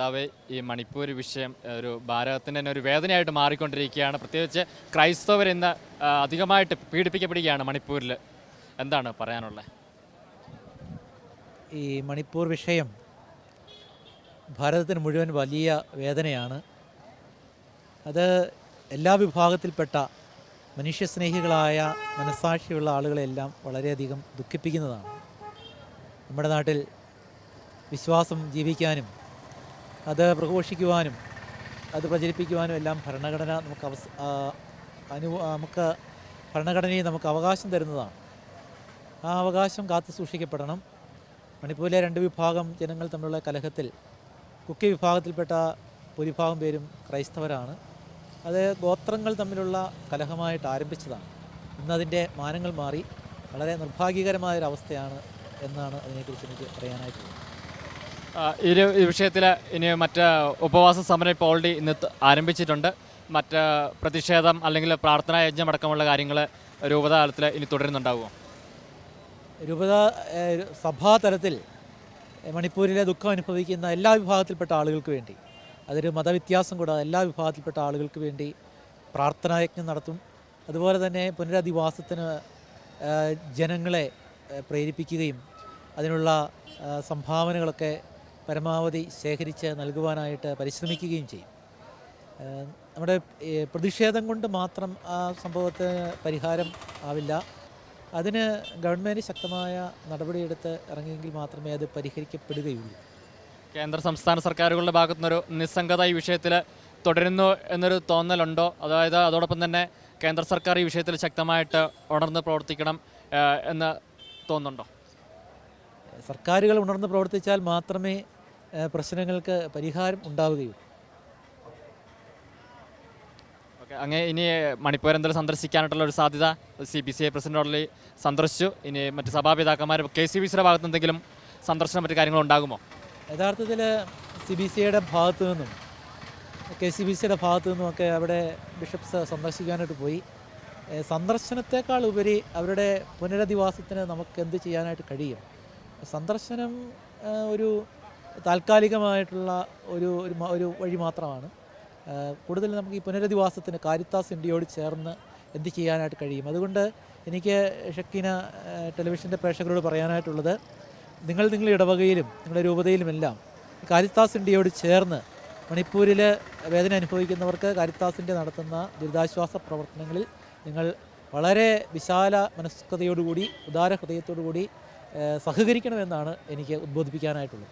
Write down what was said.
നേതാവ് ഈ മണിപ്പൂർ വിഷയം ഒരു ഭാരതത്തിന് തന്നെ ഒരു വേദനയായിട്ട് മാറിക്കൊണ്ടിരിക്കുകയാണ്. പ്രത്യേകിച്ച് ക്രൈസ്തവർ ഇന്ന് അധികമായിട്ട് പീഡിപ്പിക്കപ്പെടുകയാണ് മണിപ്പൂരിൽ എന്താണ് പറയാനുള്ളത് ഈ മണിപ്പൂർ വിഷയം ഭാരതത്തിന് മുഴുവൻ വലിയ വേദനയാണ്. അത് എല്ലാ വിഭാഗത്തിൽപ്പെട്ട മനുഷ്യസ്നേഹികളായ മനസ്സാക്ഷിയുള്ള ആളുകളെല്ലാം വളരെയധികം ദുഃഖിപ്പിക്കുന്നതാണ്. നമ്മുടെ നാട്ടിൽ വിശ്വാസം ജീവിക്കാനും അത് പ്രഘോഷിക്കുവാനും അത് പ്രചരിപ്പിക്കുവാനും എല്ലാം ഭരണഘടന നമുക്ക് അവസ അനു നമുക്ക് ഭരണഘടനയെ നമുക്ക് അവകാശം തരുന്നതാണ്. ആ അവകാശം കാത്തു സൂക്ഷിക്കപ്പെടണം. മണിപ്പൂരിലെ രണ്ട് വിഭാഗം ജനങ്ങൾ തമ്മിലുള്ള കലഹത്തിൽ കുക്കി വിഭാഗത്തിൽപ്പെട്ട ഭൂരിഭാഗം പേരും ക്രൈസ്തവരാണ്. അത് ഗോത്രങ്ങൾ തമ്മിലുള്ള കലഹമായിട്ട് ആരംഭിച്ചതാണ്. ഇന്നതിന്റെ മാനങ്ങൾ മാറി. വളരെ നിർഭാഗ്യകരമായൊരവസ്ഥയാണ് എന്നാണ് അതിനെക്കുറിച്ച് എനിക്ക് പറയാനായിട്ടുള്ളത്. ഈ ഒരു വിഷയത്തിൽ ഇനി മറ്റ് ഉപവാസ സമരം ഇപ്പോൾ ഓൾറെഡി ഇന്ന് ആരംഭിച്ചിട്ടുണ്ട്. മറ്റ് പ്രതിഷേധം അല്ലെങ്കിൽ പ്രാർത്ഥനാ യജ്ഞം അടക്കമുള്ള കാര്യങ്ങൾ രൂപതാലത്തിൽ ഇനി തുടരുന്നുണ്ടാവുമോ? രൂപത സഭാതലത്തിൽ മണിപ്പൂരിലെ ദുഃഖം അനുഭവിക്കുന്ന എല്ലാ വിഭാഗത്തിൽപ്പെട്ട ആളുകൾക്ക് വേണ്ടി അതൊരു മതവ്യത്യാസം കൂടാതെ എല്ലാ വിഭാഗത്തിൽപ്പെട്ട ആളുകൾക്ക് വേണ്ടി പ്രാർത്ഥനായജ്ഞം നടത്തും. അതുപോലെ തന്നെ പുനരധിവാസത്തിന് ജനങ്ങളെ പ്രേരിപ്പിക്കുകയും അതിനുള്ള സംഭാവനകളൊക്കെ പരമാവധി ശേഖരിച്ച് നൽകുവാനായിട്ട് പരിശ്രമിക്കുകയും ചെയ്യും. നമ്മുടെ പ്രതിഷേധം കൊണ്ട് മാത്രം ആ സംഭവത്തിന് പരിഹാരം ആവില്ല. അതിന് ഗവൺമെന്റ് ശക്തമായ നടപടിയെടുത്ത് ഇറങ്ങിയെങ്കിൽ മാത്രമേ അത് പരിഹരിക്കപ്പെടുകയുള്ളൂ. കേന്ദ്ര സംസ്ഥാന സർക്കാരുകളുടെ ഭാഗത്തുനിന്നൊരു നിസ്സംഗത ഈ വിഷയത്തിൽ തുടരുന്നു എന്നൊരു തോന്നലുണ്ടോ? അതായത് അതോടൊപ്പം തന്നെ കേന്ദ്ര സർക്കാർ ഈ വിഷയത്തിൽ ശക്തമായിട്ട് ഉണർന്ന് പ്രവർത്തിക്കണം എന്ന് തോന്നുന്നുണ്ടോ? സർക്കാരുകൾ ഉണർന്ന് പ്രവർത്തിച്ചാൽ മാത്രമേ പ്രശ്നങ്ങൾക്ക് പരിഹാരം ഉണ്ടാവുകയുള്ളൂ. ഓക്കെ അങ്ങനെ ഇനി മണിപ്പൂർ എന്തെങ്കിലും സന്ദർശിക്കാനായിട്ടുള്ള ഒരു സാധ്യത C B C I president already സന്ദർശിച്ചു. ഇനി മറ്റ് സഭാപിതാക്കന്മാർ കെ സി ബി സിയുടെ ഭാഗത്ത് എന്തെങ്കിലും സന്ദർശനം മറ്റു കാര്യങ്ങൾ ഉണ്ടാകുമോ? യഥാർത്ഥത്തിൽ സി ബി സിയുടെ ഭാഗത്തു നിന്നും കെ സി ബി സിയുടെ ഭാഗത്തു നിന്നുമൊക്കെ അവിടെ ബിഷപ്സ് സന്ദർശിക്കാനായിട്ട് പോയി. സന്ദർശനത്തെക്കാൾ ഉപരി അവരുടെ പുനരധിവാസത്തിന് നമുക്ക് എന്ത് ചെയ്യാനായിട്ട് കഴിയും? സന്ദർശനം ഒരു താൽക്കാലികമായിട്ടുള്ള ഒരു ഒരു വഴി മാത്രമാണ്. കൂടുതൽ നമുക്ക് ഈ പുനരധിവാസത്തിന് കാരിത്താസ് ഇന്ത്യയോട് ചേർന്ന് എന്ത് ചെയ്യാനായിട്ട് കഴിയും? അതുകൊണ്ട് എനിക്ക് ഷക്കീന ടെലിവിഷന്റെ പ്രേക്ഷകരോട് പറയാനായിട്ടുള്ളത് നിങ്ങൾ നിങ്ങളുടെ ഇടവകയിലും നിങ്ങളുടെ രൂപതയിലുമെല്ലാം കാരിത്താസ് ഇന്ത്യയോട് ചേർന്ന് മണിപ്പൂരിൽ വേദന അനുഭവിക്കുന്നവർക്ക് കാരിത്താസിന്റെ നടത്തുന്ന ദുരിതാശ്വാസ പ്രവർത്തനങ്ങളിൽ നിങ്ങൾ വളരെ വിശാല മനസ്കതയോടുകൂടി ഉദാര ഹൃദയത്തോടുകൂടി സഹകരിക്കണമെന്നാണ് എനിക്ക് ഉദ്ബോധിപ്പിക്കാനായിട്ടുള്ളത്.